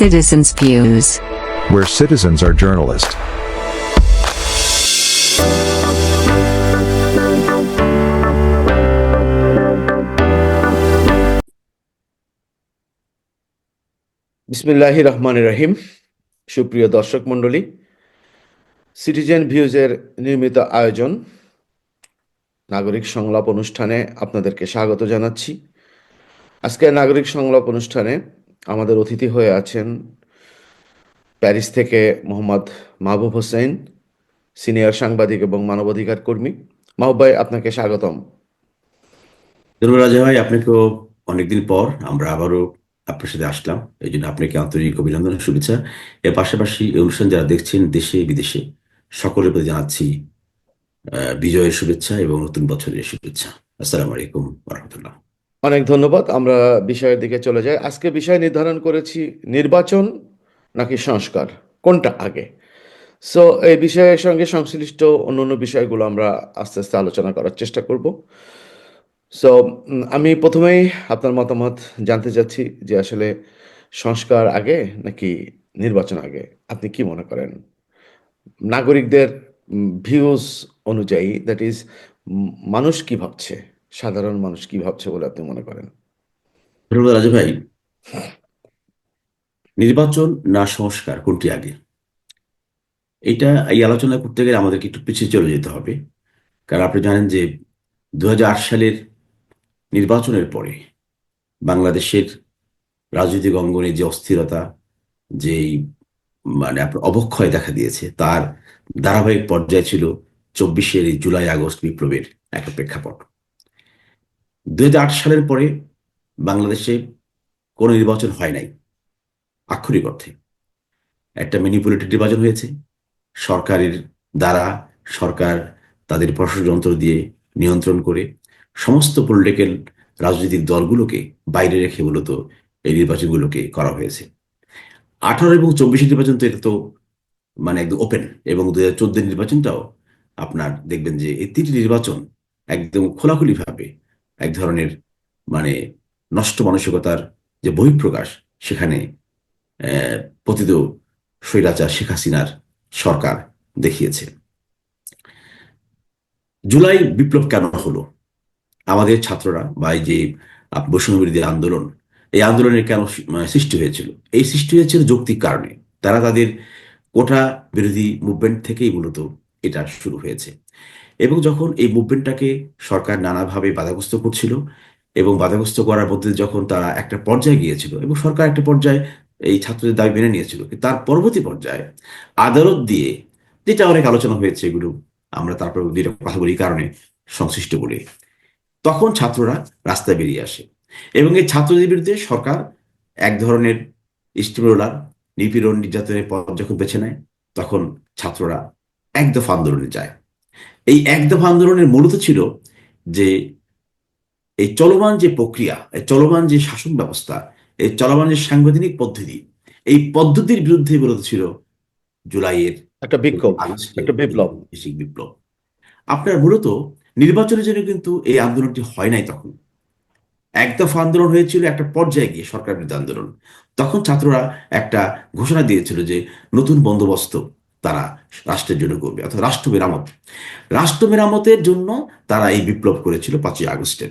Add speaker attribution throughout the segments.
Speaker 1: Citizens' Views.
Speaker 2: where citizens are journalists.
Speaker 3: বিসমিল্লাহ রহমান রহিম সুপ্রিয় দর্শক মণ্ডলী সিটিজেন ভিউজের নির্মিত আয়োজন নাগরিক সংলাপ অনুষ্ঠানে আপনাদেরকে স্বাগত জানাচ্ছি আজকে নাগরিক সংলাপ অনুষ্ঠানে আমাদের অতিথি হয়ে আছেন প্যারিস থেকে মোহাম্মদ মাহবুব হোসেন, সিনিয়র সাংবাদিক এবং মানবাধিকার কর্মী। মাহবুব ভাই, আপনাকে স্বাগতম।
Speaker 4: ভাই, আপনাকেও অনেকদিন পর আমরা আবারও আপনার সাথে আসলাম। এই জন্য আপনাকে আন্তরিক অভিনন্দন শুভেচ্ছা। এর পাশাপাশি অনুষ্ঠান যারা দেখছেন দেশে বিদেশে, সকলের প্রতি জানাচ্ছি বিজয়ের শুভেচ্ছা এবং নতুন বছরের শুভেচ্ছা। আসসালামু আলাইকুম রহমতুল্লাহ।
Speaker 3: অনেক ধন্যবাদ, আমরা বিষয়ের দিকে চলে যাই। আজকে বিষয় নির্ধারণ করেছি নির্বাচন নাকি সংস্কার, কোনটা আগে? সো এই বিষয়ের সঙ্গে সংশ্লিষ্ট অন্যান্য বিষয়গুলো আমরা আস্তে আস্তে আলোচনা করার চেষ্টা করব। সো আমি প্রথমেই আপনার মতামত জানতে চাচ্ছি যে আসলে সংস্কার আগে নাকি নির্বাচন আগে? আপনি কি মনে করেন? নাগরিকদের ভিউজ অনুযায়ী দ্যাট ইজ মানুষ কি ভাবছে? সাধারণ মানুষ কি ভাবছে বলে আপনি মনে করেন?
Speaker 4: ধন্যবাদ রাজা ভাই। নির্বাচন না সংস্কার কোনটি আগে? এটা এই আলোচনা করতে গেলে আমাদেরকে একটু পিছিয়ে চলে যেতে হবে। কারণ আপনি জানেন যে দু হাজার আট সালের নির্বাচনের পরে বাংলাদেশের রাজনৈতিক অঙ্গনে যে অস্থিরতা, যেই মানে আপনার অবক্ষয় দেখা দিয়েছে, তার ধারাবাহিক পর্যায়ে ছিল চব্বিশের জুলাই আগস্ট বিপ্লবের একটা প্রেক্ষাপট। দুই হাজার আট সালের পরে বাংলাদেশে কোনো নির্বাচন হয় নাই, আক্ষরিক অর্থে। একটা ম্যানিপুলেটেড নির্বাচন হয়েছে। সরকারের দ্বারা সরকার তাদের প্রশাসন যন্ত্র দিয়ে নিয়ন্ত্রণ করে সমস্ত পলিটিক্যাল রাজনৈতিক দলগুলোকে বাইরে রেখে মূলত এই নির্বাচনগুলোকে করা হয়েছে। আঠারো এবং চব্বিশের নির্বাচন তো এটা তো মানে একদম ওপেন এবং দু হাজার নির্বাচনটাও আপনার দেখবেন যে এই তিনটি নির্বাচন একদম খোলাখুলিভাবে এক ধরনের মানে নষ্ট মানসিকতার যে বহিঃপ্রকাশ, সেখানে পতিত স্বৈরাচার শেখ হাসিনার সরকার দেখিয়েছে। জুলাই বিপ্লব কেন হলো? আমাদের ছাত্ররা বা এই যে আপ- বৈষম্য বিরোধী আন্দোলন, এই আন্দোলনের কেন মানে সৃষ্টি হয়েছিল? এই সৃষ্টি হয়েছিল যৌক্তিক কারণে। তারা তাদের কোটা বিরোধী মুভমেন্ট থেকেই মূলত এটা শুরু হয়েছে। এবং যখন এই মুভমেন্টটাকে সরকার নানাভাবে বাধাগ্রস্ত করছিল এবং বাধাগ্রস্ত করার মধ্যে যখন তারা একটা পর্যায়ে গিয়েছিল এবং সরকার একটা পর্যায়ে এই ছাত্রদের দাবি মেনে নিয়েছিল তার পরবর্তী পর্যায়ে আদালত দিয়ে, যেটা অনেক আলোচনা হয়েছে এগুলো, আমরা তারপর কথা বলি কারণে সংশ্লিষ্ট বলে, তখন ছাত্ররা রাস্তায় বেরিয়ে আসে এবং এই ছাত্রদের বিরুদ্ধে সরকার এক ধরনের স্টিমুলার, নিপীড়ন, নির্যাতনের পথ যখন বেছে নেয়, তখন ছাত্ররা এক দফা আন্দোলনে যায়। এই এক দফা আন্দোলনের মূলত ছিল যে এই চলমান যে প্রক্রিয়া এই চলমান যে শাসন ব্যবস্থা এই চলমান যে সাংবিধানিক পদ্ধতি এই পদ্ধতির বিরুদ্ধে মূলত ছিল জুলাইয়ের
Speaker 3: একটা বিক্ষোভ একটা বিপ্লব।
Speaker 4: বিপ্লব। আপনার মূলত নির্বাচনের জন্য কিন্তু এই আন্দোলনটি হয় নাই তখন। এক দফা আন্দোলন হয়েছিল একটা পর্যায়ে গিয়ে সরকার বিরোধী আন্দোলন। তখন ছাত্ররা একটা ঘোষণা দিয়েছিল যে নতুন বন্দোবস্ত তারা রাষ্ট্রের জন্য করবে অর্থাৎ রাষ্ট্র মেরামত। রাষ্ট্র মেরামতের জন্য তারা এই বিপ্লব করেছিল পাঁচই আগস্টের।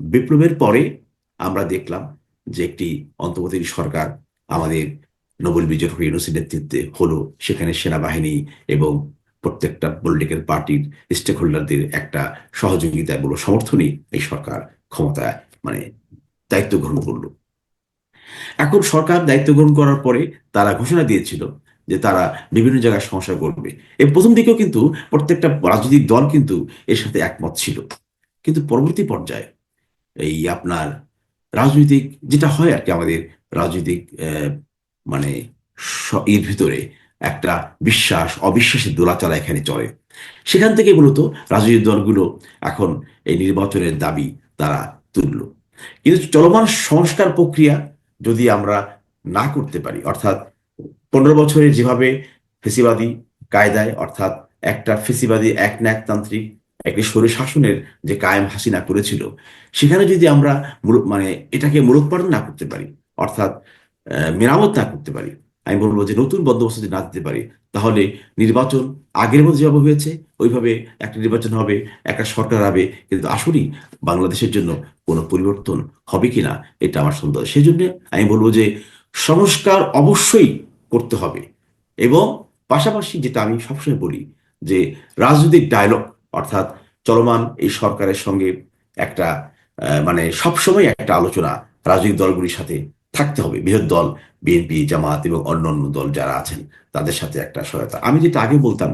Speaker 4: বিপ্লবের পরে আমরা দেখলাম যে একটি অন্তর্বর্তী সরকার আমাদের নোবেল বিজয় ইউনিভার্সিটির নেতৃত্বে হলো সেখানে সেনাবাহিনী এবং প্রত্যেকটা পলিটিক্যাল পার্টির স্টেক হোল্ডারদের একটা সহযোগিতা এবং সমর্থনই এই সরকার ক্ষমতায় মানে দায়িত্ব গ্রহণ করল। এখন সরকার দায়িত্ব গ্রহণ করার পরে তারা ঘোষণা দিয়েছিল যে তারা বিভিন্ন জায়গায় সমস্যা করবে। এই প্রথম দিকেও কিন্তু প্রত্যেকটা রাজনৈতিক দল কিন্তু এর সাথে একমত ছিল। কিন্তু পরবর্তী পর্যায়ে এই আপনার রাজনৈতিক যেটা হয় আর কি আমাদের রাজনৈতিক মানে এর ভিতরে একটা বিশ্বাস অবিশ্বাসের দোলাচলা এখানে চলে। সেখান থেকে মূলত রাজনৈতিক দলগুলো এখন এই নির্বাচনের দাবি তারা তুলল। কিন্তু চলমান সংস্কার প্রক্রিয়া যদি আমরা না করতে পারি, অর্থাৎ পনেরো বছরে যেভাবে ফেসিবাদী কায়দায়, অর্থাৎ একটা ফেসিবাদী এক ন্যাকতান্ত্রিক, একটি স্বৈর শাসনের যে কায়েম হাসিনা করেছিল, সেখানে যদি আমরা মানে এটাকে মূলোৎপাদন না করতে পারি, অর্থাৎ মেরামত না করতে পারি, আমি বলব যে নতুন বন্দোবস্ত যদি না দিতে পারি, তাহলে নির্বাচন আগের মতো যেভাবে হয়েছে, ওইভাবে একটা নির্বাচন হবে, একটা সরকার হবে, কিন্তু আসলেই বাংলাদেশের জন্য কোনো পরিবর্তন হবে কিনা, এটা আমার সন্দেহ। সেই জন্য আমি বলব যে সংস্কার অবশ্যই করতে হবে। এবং পাশাপাশি যেটা আমি সবসময় বলি যে রাজনৈতিক ডায়লগ অর্থাৎ চলমান এই সরকারের সঙ্গে একটা মানে সবসময় একটা আলোচনা রাজনৈতিক দলগুলির সাথে থাকতে হবে। বৃহৎ দল বিএনপি জামাত এবং অন্য অন্য দল যারা আছেন তাদের সাথে একটা সহায়তা। আমি যেটা আগে বলতাম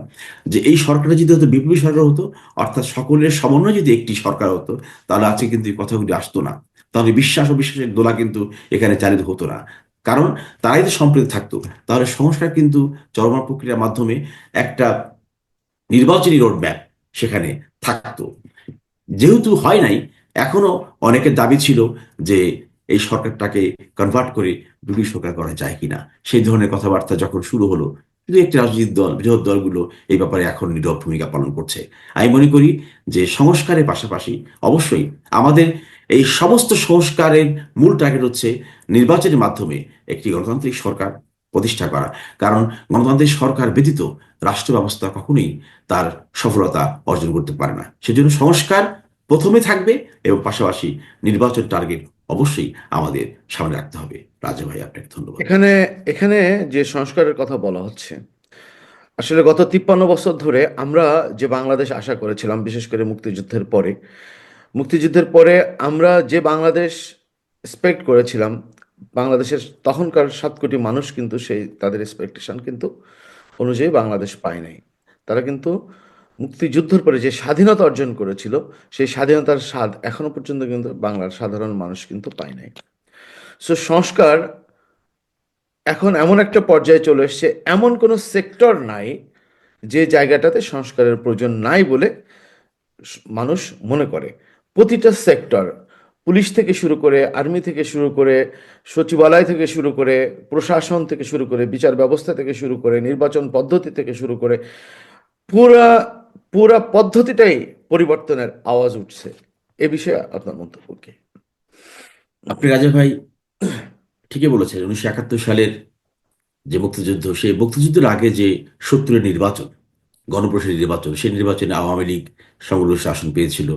Speaker 4: যে এই সরকারে যদি হতো, বিপ্লবী সরকার হতো, অর্থাৎ সকলের সমন্বয় যদি একটি সরকার হতো, তাহলে আজকে কিন্তু এই কথাগুলি আসতো না। তাহলে বিশ্বাস ও বিশ্বাসের দোলা কিন্তু এখানে চালিত হতো না। কারণ তারাই তো সম্প্রীতি থাকতো। তাহলে সংস্কার কিন্তু চলমান প্রক্রিয়ার মাধ্যমে একটা নির্বাচনী রোডম্যাপ সেখানে থাকতো। যেহেতু হয় নাই, এখনও অনেকের দাবি ছিল যে এই সরকারটাকে কনভার্ট করে বিপ্লবী সরকার করা যায় কিনা। সেই ধরনের কথাবার্তা যখন শুরু হলো, কিন্তু একটি রাজনৈতিক দল, বৃহৎ দলগুলো এই ব্যাপারে এখন নীরব ভূমিকা পালন করছে। আমি মনে করি যে সংস্কারের পাশাপাশি অবশ্যই আমাদের এই সমস্ত সংস্কারের মূল টার্গেট হচ্ছে নির্বাচনের মাধ্যমে একটি গণতান্ত্রিক সরকার প্রতিষ্ঠা করা। কারণ গণতান্ত্রিক সরকার ব্যতীত রাষ্ট্র ব্যবস্থা কখনোই তার সফলতা অর্জন করতে পারে না। সেজন্য সংস্কার প্রথমে থাকবে এবং পাশাপাশি নির্বাচন টার্গেট অবশ্যই আমাদের সামনে রাখতে হবে। রাজা ভাই, আপনাকে ধন্যবাদ।
Speaker 3: এখানে এখানে যে সংস্কারের কথা বলা হচ্ছে, আসলে গত তিপ্পান্ন বছর ধরে আমরা যে বাংলাদেশ আশা করেছিলাম, বিশেষ করে মুক্তিযুদ্ধের পরে মুক্তিযুদ্ধের পরে আমরা যে বাংলাদেশ এক্সপেক্ট করেছিলাম, বাংলাদেশের তখনকার সাত কোটি মানুষ কিন্তু সেই, তাদের এক্সপেকটেশন কিন্তু অনুযায়ী বাংলাদেশ পায় নাই। তারা কিন্তু মুক্তিযুদ্ধের পরে যে স্বাধীনতা অর্জন করেছিল, সেই স্বাধীনতার স্বাদ এখনও পর্যন্ত কিন্তু বাংলার সাধারণ মানুষ কিন্তু পায় নাই। সো সংস্কার এখন এমন একটা পর্যায়ে চলে এসেছে, এমন কোনো সেক্টর নাই যে জায়গাটাতে সংস্কারের প্রয়োজন নাই বলে মানুষ মনে করে। প্রতিটা সেক্টর, পুলিশ থেকে শুরু করে আর্মি থেকে শুরু করে সচিবালয় থেকে শুরু করে প্রশাসন থেকে শুরু করে বিচার ব্যবস্থা থেকে শুরু করে নির্বাচন পদ্ধতি থেকে শুরু করে পুরা পুরা পদ্ধতিটাই পরিবর্তনের আওয়াজ উঠছে। এ বিষয়ে আপনার মন্তব্য কি?
Speaker 4: আপনি রাজা ভাই, ঠিকই বলেছেন, উনিশশো একাত্তর সালের যে মুক্তিযুদ্ধ, সেই মুক্তিযুদ্ধের আগে যে সত্তরের নির্বাচন গণপরিষদের নির্বাচন, সেই নির্বাচনে আওয়ামী লীগ সংগ্রহ শাসন পেয়েছিল।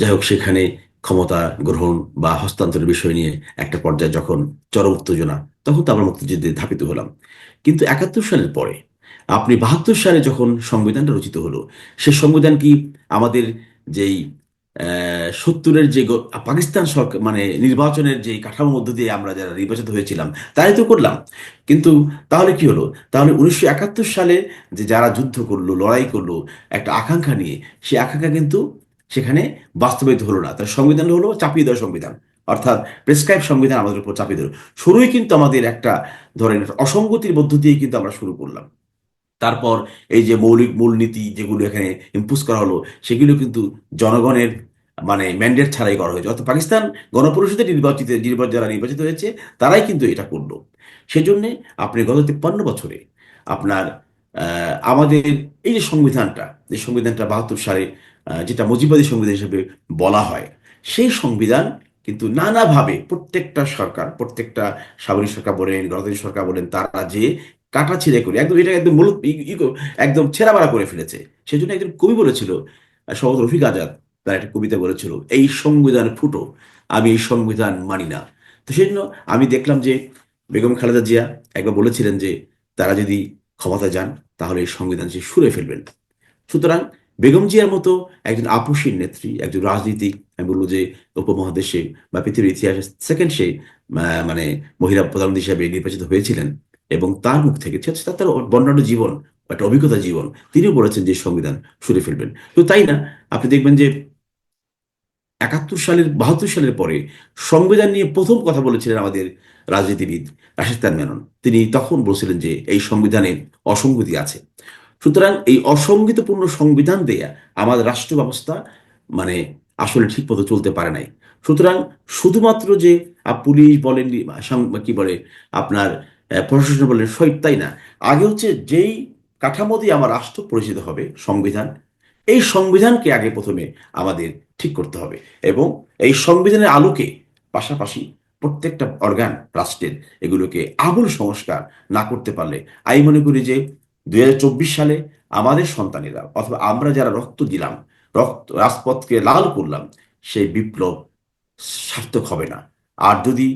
Speaker 4: যাই হোক সেখানে ক্ষমতা গ্রহণ বা হস্তান্তরের বিষয় নিয়ে একটা পর্যায়ে যখন চরম উত্তেজনা, তখন তো আমরা মুক্তিযুদ্ধে ধাপিত হলাম। কিন্তু একাত্তর সালের পরে আপনি বাহাত্তর সালে যখন সংবিধানটা রচিত হলো, সে সংবিধান কি আমাদের যেই সত্তরের যে পাকিস্তান সরকার মানে নির্বাচনের যে কাঠামোর মধ্য দিয়ে আমরা যারা নির্বাচিত হয়েছিলাম তাই তো করলাম। কিন্তু তাহলে কি হলো? তাহলে উনিশশো একাত্তর সালে যে যারা যুদ্ধ করল, লড়াই করল, একটা আকাঙ্ক্ষা নিয়ে, সে আকাঙ্ক্ষা কিন্তু সেখানে বাস্তবায়িত হলো না। তার সংবিধান হলো চাপিয়ে দেওয়া সংবিধান। অর্থাৎ প্রেসক্রাইব সংবিধান আমাদের উপর চাপিয়ে দিল। শুরুই কিন্তু আমাদের একটা ধরেন অসঙ্গতির মধ্য দিয়ে কিন্তু আমরা শুরু করলাম। তারপর এই যে মৌলিক মূলনীতি যেগুলো এখানে ইম্পোজ করা হলো, সেগুলো কিন্তু জনগণের মানে ম্যান্ডেট ছাড়াই করা হয়েছে। অর্থাৎ পাকিস্তান গণপরিষদে নির্বাচিত নির্বাচন যারা নির্বাচিত হয়েছে, তারাই কিন্তু এটা করল। সেজন্য আপনি গত তিপ্পান্ন বছরে আপনার আমাদের এই যে সংবিধানটা যে সংবিধানটা বাহাত্তর সালে যেটা মুজিবাদী সংবিধান হিসেবে বলা হয়, সেই সংবিধান কিন্তু নানাভাবে প্রত্যেকটা সরকার, প্রত্যেকটা সামরিক সরকার বলেন, গণতান্ত্রিক সরকার বলেন, তারা যে কাটা ছিঁড়ে করে, একদম এটা একদম একদম ছেঁড়াবাড়া করে ফেলেছে। সেজন্য একজন কবি বলেছিল সহজ রফিক আজাদ, তার একটা কবিতা বলেছিল, এই সংবিধান ফুটো, আমি এই সংবিধান মানি না। তো সেই জন্য আমি দেখলাম যে বেগম খালেদা জিয়া একবার বলেছিলেন যে, তারা যদি ক্ষমতা যান, তাহলে এই সংবিধান সে সুরে ফেলবেন। সুতরাং বেগম জিয়ার মতো একজন আপসীর নেত্রী, একজন রাজনীতিক, আমি বলব যে উপমহাদেশে বা পৃথিবীর ইতিহাসে সেকেন্ড সে মানে মহিলা প্রধানমন্ত্রী হিসেবে নির্বাচিত হয়েছিলেন এবং তার মুখ থেকে তার বর্ণাঢ্য জীবন একটা অভিজ্ঞতা জীবন। তিনিও বলেছেন যে সংবিধান সুরে ফেলবেন। তো তাই না? আপনি দেখবেন যে একাত্তর সালের, বাহাত্তর সালের পরে সংবিধান নিয়ে প্রথম কথা বলেছিলেন আমাদের রাজনীতিবিদ রাশেদ খান মেনন তিনি তখন বলছিলেন যে এই সংবিধানে অসঙ্গতি আছে। সুতরাং এই অসঙ্গতিপূর্ণ সংবিধান দেয়া আমাদের রাষ্ট্র ব্যবস্থা মানে আসলে ঠিক মতো চলতে পারে নাই। সুতরাং শুধুমাত্র যে পুলিশ বলেন কি বলে, আপনার প্রশাসন বলেন সই তাই না। আগে হচ্ছে যেই কাঠামো দিয়ে আমার রাষ্ট্র পরিচিত হবে সংবিধান, এই সংবিধানকে আগে প্রথমে আমাদের ঠিক করতে হবে এবং এই সংবিধানের আলোকে পাশাপাশি প্রত্যেকটা অর্গান রাষ্ট্রের, এগুলোকে আমূল সংস্কার না করতে পারলে, আমি মনে করি যে দুই হাজার চব্বিশ সালে আমাদের সন্তানেরা, অথবা আমরা যারা রক্ত দিলাম, রক্ত, রাজপথকে লাল করলাম, সেই বিপ্লব সার্থক হবে না। আর যদি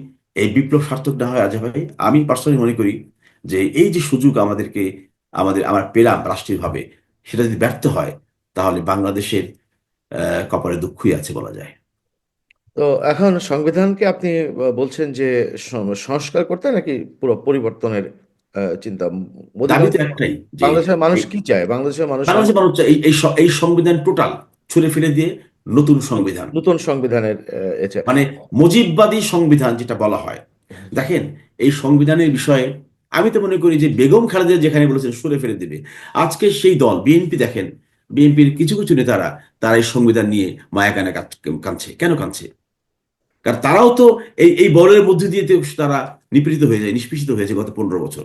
Speaker 4: এই বিপ্লব সার্থক না হয় আজ ভাই, আমি পার্সোনালি মনে করি যে এই যে সুযোগ আমাদেরকে, আমাদের, আমরা পেলাম রাষ্ট্রীয়ভাবে, সেটা যদি ব্যর্থ হয়, তাহলে বাংলাদেশের কপালে দুঃখই আছে বলা যায়।
Speaker 3: তো এখন সংবিধানকে আপনি বলছেন যে সংস্কার করতে নাকি পুরো পরিবর্তনের চিন্তা
Speaker 4: দাবি তো একটাই
Speaker 3: বাংলাদেশের মানুষ কি চায়? বাংলাদেশের মানুষ
Speaker 4: বাংলাদেশের মানুষ চায় এই এই সংবিধান টোটাল ছুঁড়ে ফেলে দিয়ে নতুন সংবিধান।
Speaker 3: নতুন সংবিধানের
Speaker 4: মানে মুজিববাদী সংবিধান যেটা বলা হয়। দেখেন এই সংবিধানের বিষয়ে আমি তো মনে করি যে বেগম খালেদা যেখানে বলেছেন সরে ফেলে দেবে। আজকে সেই দল বিএনপি দেখেন বিএনপির কিছু কিছু নেতারা তারা এই সংবিধান নিয়ে মায়া কানে কাঁদছে। কেন কাঁদছে? কারণ তারাও তো এই এই বলের মধ্যে দিয়ে তারা নিপীড়িত হয়ে যায় নিষ্পেষিত হয়েছে গত পনেরো বছর।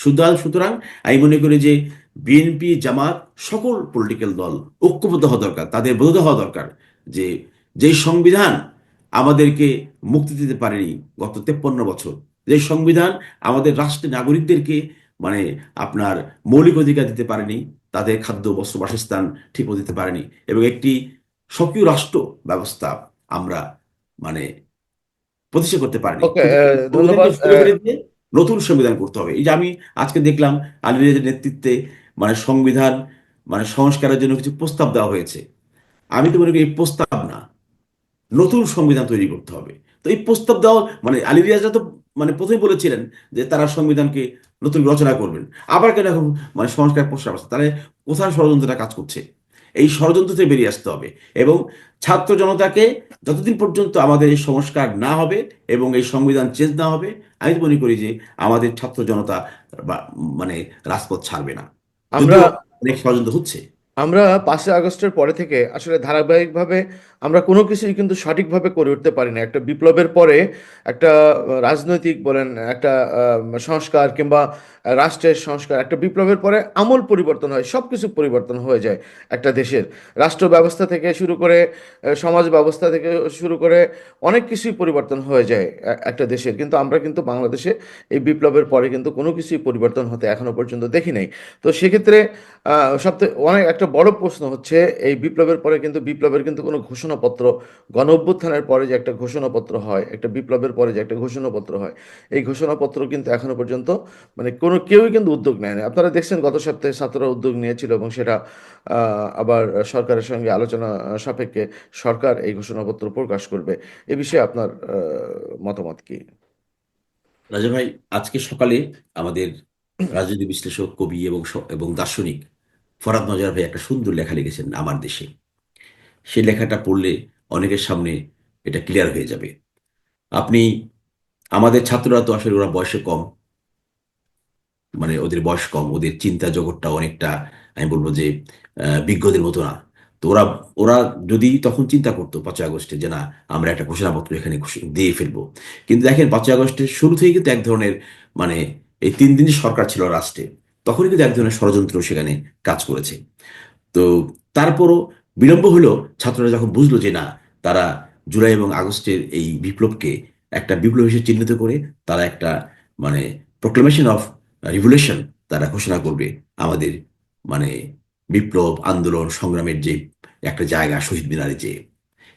Speaker 4: সুতরাং সুতরাং আমি মনে করি যে বিএনপি জামাত সকল পলিটিক্যাল দল ঐক্যবদ্ধ হওয়া দরকার তাদের বোধ হওয়া দরকার যে যে সংবিধান আমাদেরকে মুক্তি দিতে পারেনি গত তেপ্পন্ন বছর যে সংবিধান আমাদের রাষ্ট্রের নাগরিকদেরকে মানে আপনার মৌলিক অধিকার দিতে পারেনি তাদের খাদ্য বস্ত্র বাসস্থান ঠিক দিতে পারেনি এবং একটি সক্রিয় রাষ্ট্র ব্যবস্থা আমরা মানে প্রতিষ্ঠা করতে পারিনি। নতুন সংবিধান করতে হবে। এই যে আমি আজকে দেখলাম আলী রিয়াজের নেতৃত্বে মানে সংবিধান মানে সংস্কারের জন্য কিছু প্রস্তাব দেওয়া হয়েছে। আমি তো মনে করি এই প্রস্তাব না। নতুন সংবিধান তৈরি করতে হবে। তো এই প্রস্তাব দেওয়া মানে আলী রিয়াজরা তো মানে প্রথমে বলেছিলেন যে তারা সংবিধানকে নতুন রচনা করবেন। আবার কেন এখন মানে সংস্কার প্রস্তাব আসছে তাহলে কোথায় ষড়যন্ত্রটা কাজ করছে? এই ষড়যন্ত্র থেকে বেরিয়ে আসতে হবে এবং ছাত্র জনতাকে যতদিন পর্যন্ত আমাদের এই সংস্কার না হবে এবং এই সংবিধান চেঞ্জ না হবে আমি মনে করি যে আমাদের ছাত্র জনতা মানে রাজপথ ছাড়বে না।
Speaker 3: আমরা
Speaker 4: অনেক ষড়যন্ত্র হচ্ছে।
Speaker 3: আমরা পাঁচই আগস্টের পরে থেকে আসলে ধারাবাহিকভাবে আমরা কোনো কিছুই কিন্তু সঠিকভাবে করে উঠতে পারি না। একটা বিপ্লবের পরে একটা রাজনৈতিক বলেন, একটা সংস্কার কিংবা রাষ্ট্রের সংস্কার, একটা বিপ্লবের পরে আমূল পরিবর্তন হয় সব কিছু পরিবর্তন হয়ে যায় একটা দেশের। রাষ্ট্র ব্যবস্থা থেকে শুরু করে সমাজ ব্যবস্থা থেকে শুরু করে অনেক কিছুই পরিবর্তন হয়ে যায় একটা দেশের। কিন্তু আমরা কিন্তু বাংলাদেশে এই বিপ্লবের পরে কিন্তু কোনো কিছুই পরিবর্তন হতে এখনও পর্যন্ত দেখি নাই। তো সেক্ষেত্রে সবথেকে অনেক, একটা বড় প্রশ্ন হচ্ছে, এই বিপ্লবের পরে কিন্তু বিপ্লবের কিন্তু কোনো ঘোষণাপত্র গণ অভ্যুত্থানের পরে যে একটা ঘোষণাপত্র হয়, একটা বিপ্লবের পরে যে একটা ঘোষণাপত্র হয়, এই ঘোষণাপত্র কিন্তু এখনও পর্যন্ত মানে কোনো কেউই কিন্তু উদ্যোগ নেয় না আপনারা দেখছেন গত সপ্তাহে ছাত্ররা উদ্যোগ নিয়েছিল এবং সেটা আবার সরকারের সঙ্গে আলোচনা সাপেক্ষে সরকার এই ঘোষণাপত্র প্রকাশ করবে। এ বিষয়ে আপনার মতামত কি?
Speaker 4: রাজা ভাই, আজকে সকালে আমাদের রাজনীতি বিশ্লেষক কবি এবং এবং দার্শনিক ফরাদ নজর ভাই একটা সুন্দর লেখা লিখেছেন, আমার দেশে। সেই লেখাটা পড়লে অনেকের সামনে এটা ক্লিয়ার হয়ে যাবে। আপনি, আমাদের ছাত্ররা তো আসলে ওরা বয়সে কম। মানে ওদের বয়স কম, ওদের চিন্তা জগৎটা অনেকটা, আমি বলব যে বিজ্ঞদের মতো না। তো ওরা ওরা যদি তখন চিন্তা করতো পাঁচই আগস্টে যে, না, আমরা একটা ঘোষণাপত্র এখানে দিয়ে ফেলব। কিন্তু দেখেন, পাঁচই আগস্টের শুরু থেকে কিন্তু এক ধরনের মানে এই তিন দিন সরকার ছিল রাষ্ট্রে, তখনই কিন্তু এক ধরনের ষড়যন্ত্র সেখানে কাজ করেছে। তো তারপরও বিলম্ব হলো ছাত্ররা যখন বুঝলো যে না, তারা জুলাই এবং আগস্টের এই বিপ্লবকে একটা বিপ্লব হিসেবে চিহ্নিত করে তারা একটা মানে প্রোক্লামেশন অফ রিভলিউশন তারা ঘোষণা করবে। আমাদের মানে বিপ্লব, আন্দোলন, সংগ্রামের যে একটা জায়গা শহীদ মিনারে যে।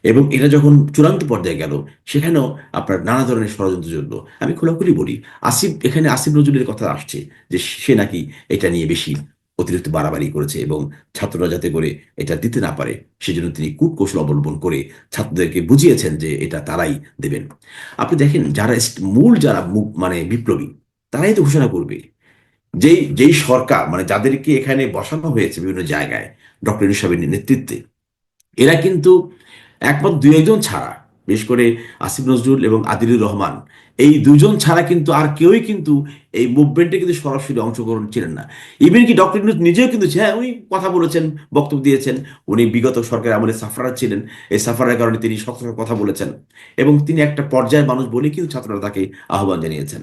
Speaker 4: এবং এটা যখন চূড়ান্ত পর্যায়ে গেল, সেখানেও আপনার নানা ধরনের ষড়যন্ত্রের জন্য আমি খোলাখুলি বলি, আসিফ, এখানে আসিফ নজরুলের কথা আসছে যে সে নাকি এটা নিয়ে বেশি অতিরিক্ত বাড়াবাড়ি করেছে এবং ছাত্ররা যাতে করে এটা দিতে না পারে, সেজন্য তিনি কূটকৌশল অবলম্বন করে ছাত্রদেরকে বুঝিয়েছেন যে এটা তারাই দেবেন। আপনি দেখেন যারা মূল যারা মানে বিপ্লবী, তারাই তো ঘোষণা করবে। যেই যেই সরকার মানে যাদেরকে এখানে বসানো হয়েছে বিভিন্ন জায়গায়, ডক্টর ইউনূস নেতৃত্বে, এরা কিন্তু একমাত্র দুই একজন ছাড়া, বিশেষ করে আসিফ নজরুল এবং আদিলুর রহমান এই দুজন ছাড়া কিন্তু আর কেউই কিন্তু এই মুভমেন্টে কিন্তু সরাসরি অংশগ্রহণ ছিলেন না। ইভেন কি ডক্টর ইউনূস নিজেও কিন্তু হ্যাঁ উনি কথা বলেছেন, বক্তব্য দিয়েছেন, উনি বিগত সরকারের আমলে সাফারার ছিলেন, এই সাফারের কারণে তিনি শক্ত কথা বলেছেন এবং তিনি একটা পর্যায়ের মানুষ বলে কিন্তু ছাত্ররা তাকে আহ্বান জানিয়েছেন।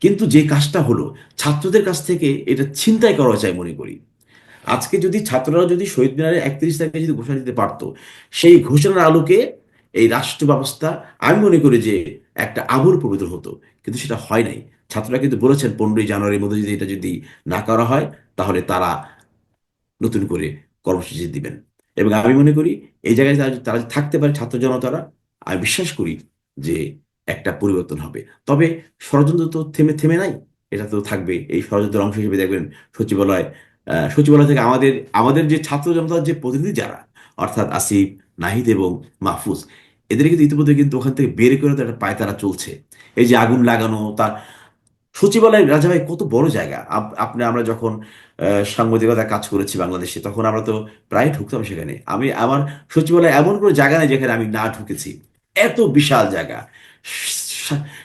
Speaker 4: কিন্তু যে কাজটা হলো, ছাত্রদের কাছ থেকে এটা ছিনতাই করা আমি মনে করি। আজকে যদি ছাত্ররা যদি শহীদ মিনারে একত্রিশ তারিখে যদি ঘোষণা দিতে পারতো, সেই ঘোষণার আলোকে এই রাষ্ট্র ব্যবস্থা আমি মনে করি যে একটা আমূল পবিত্র হতো, কিন্তু সেটা হয় নাই। ছাত্ররা কিন্তু বলেছেন, পনেরোই জানুয়ারির মধ্যে যদি এটা যদি না করা হয়, তাহলে তারা নতুন করে কর্মসূচি দিবেন। এবং আমি মনে করি, এই জায়গায় তারা থাকতে পারে ছাত্র জনতারা, আমি বিশ্বাস করি যে একটা পরিবর্তন হবে। তবে ষড়যন্ত্র তো থেমে থেমে নাই, এটা তো থাকবে। এই ষড়যন্ত্রের অংশ হিসেবে দেখবেন, সচিবালয় সচিবালয় থেকে আমাদের আমাদের যে ছাত্র জনতার যে প্রতিনিধি যারা, অর্থাৎ আসিফ, নাহিদ এবং মাহফুজ এদের কিন্তু ইতিমধ্যে কিন্তু ওখান থেকে বের করে তো একটা পায়তারা চলছে। এই যে আগুন লাগানো, তার সচিবালয় রাজা ভাই কত বড় জায়গা। আপ- আপনি, আমরা যখন সাংবাদিকতা কাজ করেছি বাংলাদেশে, তখন আমরা তো প্রায় ঢুকতাম সেখানে। আমি, আমার সচিবালয় এমন কোনো জায়গা নেই যেখানে আমি না ঢুকেছি। এত বিশাল জায়গা।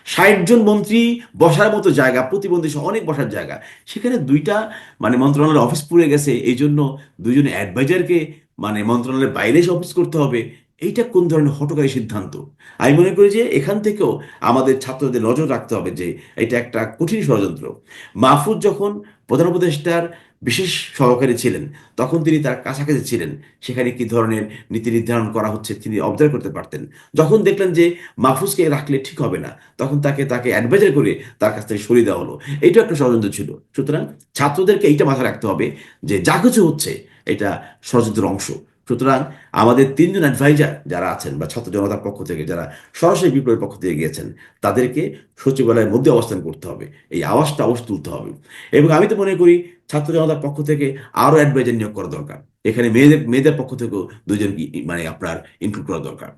Speaker 4: ষাট জন মন্ত্রী বসার মতো জায়গা, প্রতিবন্ধী অনেক বসার জায়গা। সেখানে দুইটা মানে মন্ত্রণালয়ের অফিস পুড়ে গেছে। এই জন্য দুইজন অ্যাডভাইজারকে মানে মন্ত্রণালয়ের বাইরে অফিস করতে হবে। এইটা কোন ধরনের হঠকারী সিদ্ধান্ত? আমি মনে করি যে এখান থেকেও আমাদের ছাত্রদের নজর রাখতে হবে যে এটা একটা কঠিন ষড়যন্ত্র। মাহফুজ যখন প্রধান উপদেষ্টার বিশেষ সহকারী ছিলেন, তখন তিনি তার কাছাকাছি ছিলেন। সেখানে কি ধরনের নীতি নির্ধারণ করা হচ্ছে তিনি অবজার্ভ করতে পারতেন। যখন দেখলেন যে মাহফুজকে রাখলে ঠিক হবে না, তখন তাকে তাকে অ্যাডভাইজার করে তার কাছ থেকে সরিয়ে দেওয়া হলো। এইটা একটা ষড়যন্ত্র ছিল। সুতরাং ছাত্রদেরকে এইটা মাথায় রাখতে হবে যে যা কিছু হচ্ছে, এটা ষড়যন্ত্রের অংশ। সুতরাং আমাদের তিনজন অ্যাডভাইজার যারা আছেন বা ছাত্র জনতার পক্ষ থেকে যারা সরাসরি বিপ্লবের পক্ষ থেকে গিয়েছেন, তাদেরকে সচিবালয়ের মধ্যে অবস্থান করতে হবে। এই আওয়াজটা অবশ্য তুলতে হবে। এবং আমি তো মনে করি ছাত্র জনতার পক্ষ থেকে আরও অ্যাডভাইজার নিয়োগ করা দরকার। এখানে মেয়েদের মেয়েদের পক্ষ থেকেও দুজন মানে আপনার ইনক্লুড করা দরকার।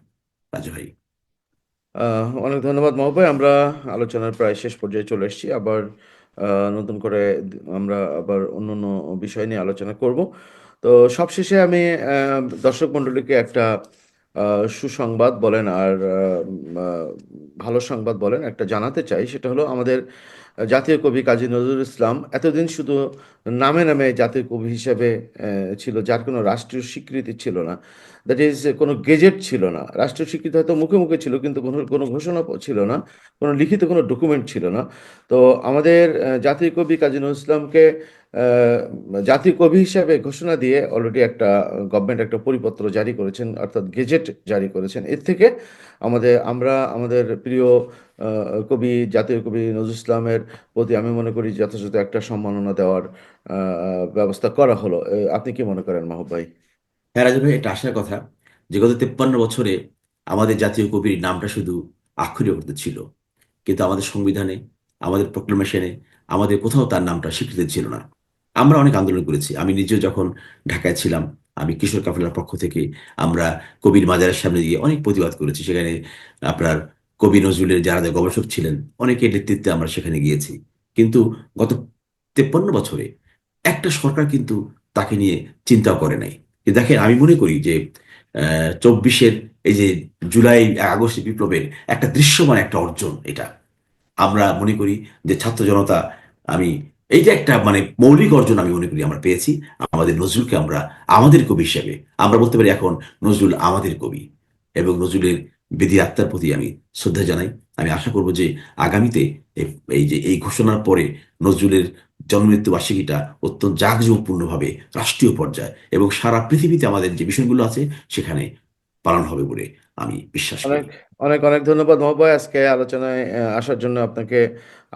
Speaker 4: রাজু ভাই।
Speaker 3: অনেক ধন্যবাদ মহোদয়। আমরা আলোচনার প্রায় শেষ পর্যায়ে চলে এসেছি। আবার নতুন করে আমরা আবার অন্য অন্য বিষয় নিয়ে আলোচনা করব। তো সবশেষে আমি দর্শক মণ্ডলীকে একটা সুসংবাদ বলেন আর ভালো সংবাদ বলেন একটা জানাতে চাই। সেটা হলো আমাদের জাতীয় কবি কাজী নজরুল ইসলাম এতদিন শুধু নামে নামে জাতীয় কবি হিসেবে ছিল, যার কোনো রাষ্ট্রীয় স্বীকৃতি ছিল না। দ্যাট ইজ কোনো গেজেট ছিল না। রাষ্ট্রীয় স্বীকৃতি হয়তো মুখে মুখে ছিল, কিন্তু কোনো কোনো ঘোষণা ছিল না, কোনো লিখিত কোনো ডকুমেন্ট ছিল না। তো আমাদের জাতীয় কবি কাজী নজরুল ইসলামকে জাতীয় কবি হিসাবে ঘোষণা দিয়ে অলরেডি একটা গভর্নমেন্ট একটা পরিপত্র জারি করেছেন, অর্থাৎ গেজেট জারি করেছেন। এর থেকে আমাদের, আমরা, আমাদের প্রিয় কবি, জাতীয় কবি নজরুল ইসলামের প্রতি আমি মনে করি যথাযথ একটা সম্মাননা দেওয়ার ব্যবস্থা করা হলো। আপনি কি মনে করেন মাহবুব ভাই?
Speaker 4: হ্যাঁ রাজু ভাই, এটা আসার কথা যে গত তেপ্পান্ন বছরে আমাদের জাতীয় কবির নামটা শুধু আক্ষরিক অর্থে ছিল। কিন্তু আমাদের সংবিধানে, আমাদের প্রোক্লামেশনে আমাদের কোথাও তার নামটা স্বীকৃতি ছিল না। আমরা অনেক আন্দোলন করেছি। আমি নিজেও যখন ঢাকায় ছিলাম, আমি কিশোর কাফেলার পক্ষ থেকে আমরা কবির মাজারের সামনে গিয়ে অনেক প্রতিবাদ করেছি। সেখানে আপনার কবি নজরুলের যারা গবেষক ছিলেন, অনেকের নেতৃত্বে আমরা সেখানে গিয়েছি। কিন্তু গত তেপ্পান্ন বছরে একটা সরকার কিন্তু তাকে নিয়ে চিন্তাও করে নাই। দেখেন, আমি মনে করি যে চব্বিশের এই যে জুলাই, আগস্ট বিপ্লবের একটা দৃশ্যমান একটা অর্জন এটা। আমরা মনে করি যে ছাত্র জনতা, আমি এই যে একটা মানে মৌলিক অর্জন আমি মনে করি আমরা পেয়েছি। আমাদের নজরুলকে আমরা, আমাদের কবি হিসেবে, আমরা বলতে পারি এখন নজরুল আমাদের কবি এবং নজরুলের বেদি আত্মার প্রতি আমি শ্রদ্ধা জানাই। আমি আশা করব যে আগামীতে এই যে এই ঘোষণার পরে নজরুলের জন্মমৃত্যু বার্ষিকীটা অত্যন্ত জাঁকজমকপূর্ণভাবে রাষ্ট্রীয় পর্যায়ে এবং সারা পৃথিবীতে আমাদের যে বিষয়গুলো আছে সেখানে পালন হবে বলে আমি বিশ্বাস
Speaker 3: অনেক
Speaker 4: করি।
Speaker 3: অনেক অনেক ধন্যবাদ মহোদয়। আজকে আলোচনায় আসার জন্য আপনাকে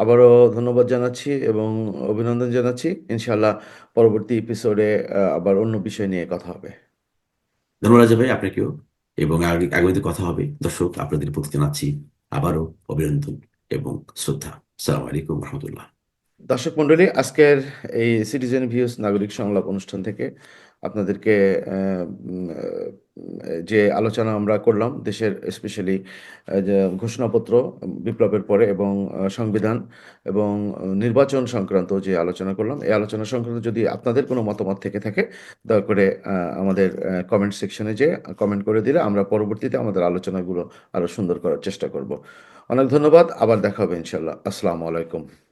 Speaker 3: আবারও ধন্যবাদ জানাচ্ছি এবং অভিনন্দন জানাচ্ছি। ইনশাল্লাহ পরবর্তী এপিসোডে আবার অন্য বিষয় নিয়ে কথা হবে।
Speaker 4: ধন্যবাদ ভাই আপনাকেও। এবং আগ- আগামীতে কথা হবে। দর্শক, আপনাদের প্রতি জানাচ্ছি আবারও অভিনন্দন এবং শ্রদ্ধা। সালাম আলাইকুম রহমতুল্লাহ।
Speaker 3: দর্শক মন্ডলী আজকের এই সিটিজেন ভিউস নাগরিক সংলাপ অনুষ্ঠান থেকে আপনাদেরকে যে আলোচনা আমরা করলাম, দেশের স্পেশালি ঘোষণাপত্র বিপ্লবের পরে এবং সংবিধান এবং নির্বাচন সংক্রান্ত যে আলোচনা করলাম, এই আলোচনা সংক্রান্ত যদি আপনাদের কোনো মতামত থেকে থাকে, দয়া করে আমাদের কমেন্ট সেকশনে যে কমেন্ট করে দিলে আমরা পরবর্তীতে আমাদের আলোচনাগুলো আরও সুন্দর করার চেষ্টা করব। অনেক ধন্যবাদ, আবার দেখা হবে ইনশাল্লাহ আসসালামু আলাইকুম।